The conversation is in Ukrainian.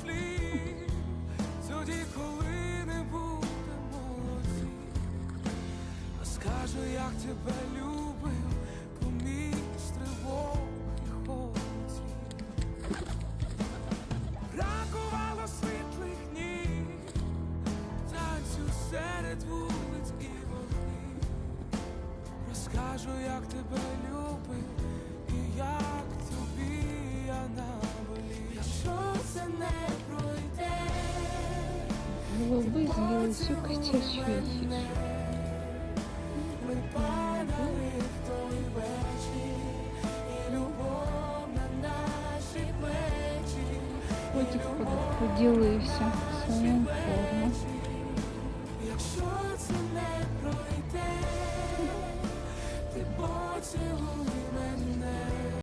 слів, тоді, коли не буде молоді, розкажу, як тебе любив, поміж тривог і холодів. Бракувало світлих днів, танцю серед вулиць і вогнів. Розкажу, як тебе і любов на наші плечі. Котик поділився своїм формом. Якщо це не пройде, ти мене.